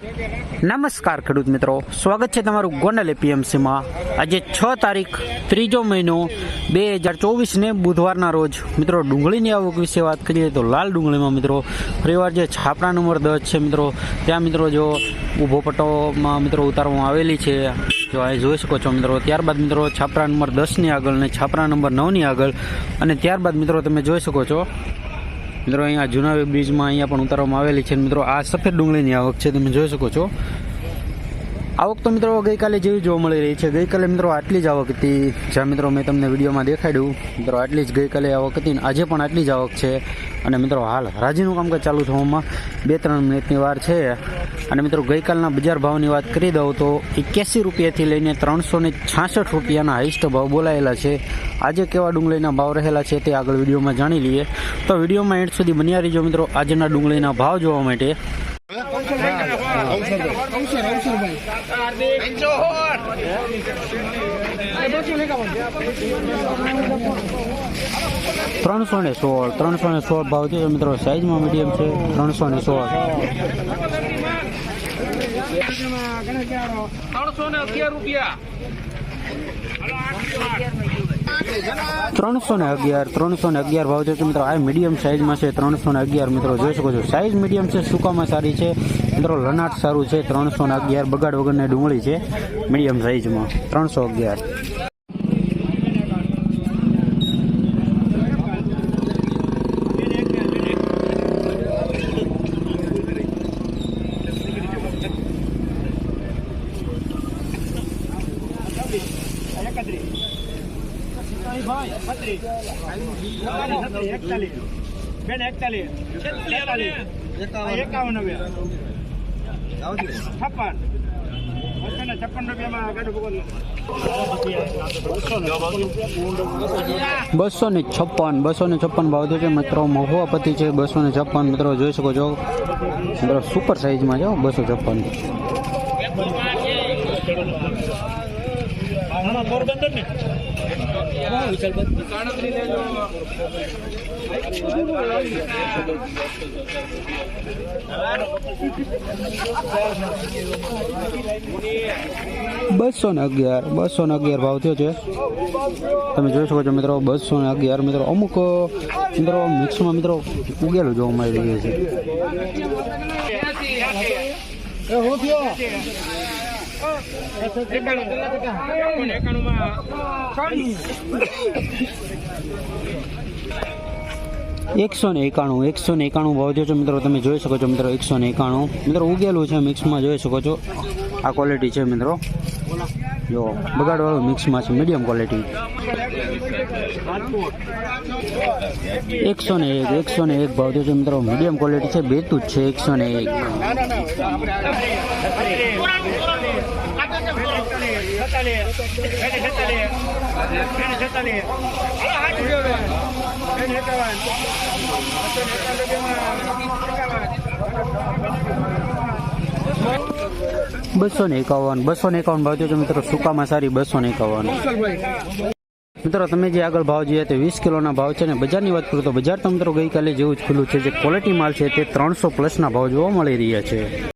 નમસ્કાર ખેડૂત મિત્રો. સ્વાગત છે તમારું ગોંડલ એપીએમસીમાં આજે છ તારીખ, ત્રીજો મહિનો, બે હજાર ચોવીસને બુધવારના રોજ. મિત્રો, ડુંગળીની આવક વિશે વાત કરીએ તો લાલ ડુંગળીમાં મિત્રો ફરીવાર જે છાપરા નંબર દસ છે મિત્રો, ત્યાં મિત્રો જો ઊભો પટ્ટોમાં મિત્રો ઉતારવામાં આવેલી છે. જો અહીં જોઈ શકો છો મિત્રો, ત્યારબાદ મિત્રો છાપરા નંબર દસની આગળ ને છાપરા નંબર નવની આગળ. અને ત્યારબાદ મિત્રો તમે જોઈ શકો છો મિત્રો, અહીંયા જૂના બ્રિજમાં અહીંયા પણ ઉતારવામાં આવેલી છે. મિત્રો, આ સફેદ ડુંગળીની આવક છે, તમે જોઈ શકો છો. આવક તો મિત્રો ગઈકાલે જેવી જોવા મળી રહી છે. ગઈકાલે મિત્રો આટલી જ આવક હતી. જ્યાં મિત્રો મેં તમને વિડીયોમાં દેખાડ્યું, મિત્રો આટલી જ ગઈકાલે આવક હતી ને આજે પણ આટલી જ આવક છે. અને મિત્રો હાલ હરાજીનું કામકાજ ચાલુ થવામાં બે ત્રણ મિનિટની વાર છે. અને મિત્રો, ગઈકાલના બજાર ભાવની વાત કરી દઉં તો એક્યાસી રૂપિયાથી લઈને ત્રણસો ને છાસઠ રૂપિયાના હાઈસ્ટ ભાવ બોલાયેલા છે. આજે કેવા ડુંગળીના ભાવ રહેલા છે તે આગળ વિડીયોમાં જાણી લઈએ. તો વિડીયોમાં એન્ડ સુધી બન્યા રહીજો મિત્રો, આજના ડુંગળીના ભાવ જોવા માટે. ત્રણસો ને સોળ, ત્રણસો ને સોળ ભાવ છે મિત્રો, સાઈઝમાં મીડિયમ છે, ત્રણસો ને સોળ. ત્રણસો ને અગિયાર, ત્રણસો ને અગિયાર ત્રણસો ને અગિયાર ભાવ છે. મિત્રો, આ મીડિયમ સાઇઝમાં છે. ત્રણસો ને અગિયાર, મિત્રો, જોઈ શકો છો. સાઇઝ મીડિયમ છે, સુકામાં સારી છે. મિત્રો, લનાટ સારું છે. ત્રણસો ને અગિયાર, બગાડ વગરની ડુંગળી છે. મીડિયમ સાઇઝમાં ત્રણસો અગિયાર. બેન છપ્પન બસો ને છપ્પન, બસો ને છપ્પન ભાવ છે મિત્રો. મહુઆપતિ પતિ છે, બસો ને છપ્પન મિત્રો, જોઈ શકો છો. મિત્રો સુપર સાઈઝમાં છે બસો છપ્પન. ને બસો ને અગિયાર બસો ને અગિયાર ભાવ થયો છે. તમે જોઈ શકો છો મિત્રો બસો ને અગિયાર મિત્રો અમુક મિત્રો મિક્સમાં મિત્રો ઉગેલું જોવા મળી રહ્યું છે. એકસો ને એકાણું, એકસો ને એકાણું ભાવ જો છો મિત્રો, તમે જોઈ શકો છો મિત્રો, એકસો ને એકાણું. મિત્રો, ઉગેલું છે મિક્સમાં, જોઈ શકો છો. આ ક્વોલિટી છે મિત્રો. જો, બગાડવાળું મિક્સમાં છે મીડિયમ ક્વોલિટી એકસો ને એક, એકસો ને એક ભાવ છે મિત્રો. મીડિયમ ક્વોલિટી છે, બેતું જ છે, એકસો ને એક. બસો ને એકાવન, બસો ને એકાવન ભાવ છે મિત્રો સુકામાં સારી બસો ને એકાવન. મિત્રો તમે જે આગળ ભાવ જોઈએ તે વીસ કિલોના ભાવ છે ને બજારની વાત કરું તો બજાર તો મિત્રો ગઈકાલે જેવું જ ખુલ્લું છે. જે ક્વોલિટી માલ છે તે ત્રણસો પ્લસના ભાવ જોવા મળી રહ્યા છે.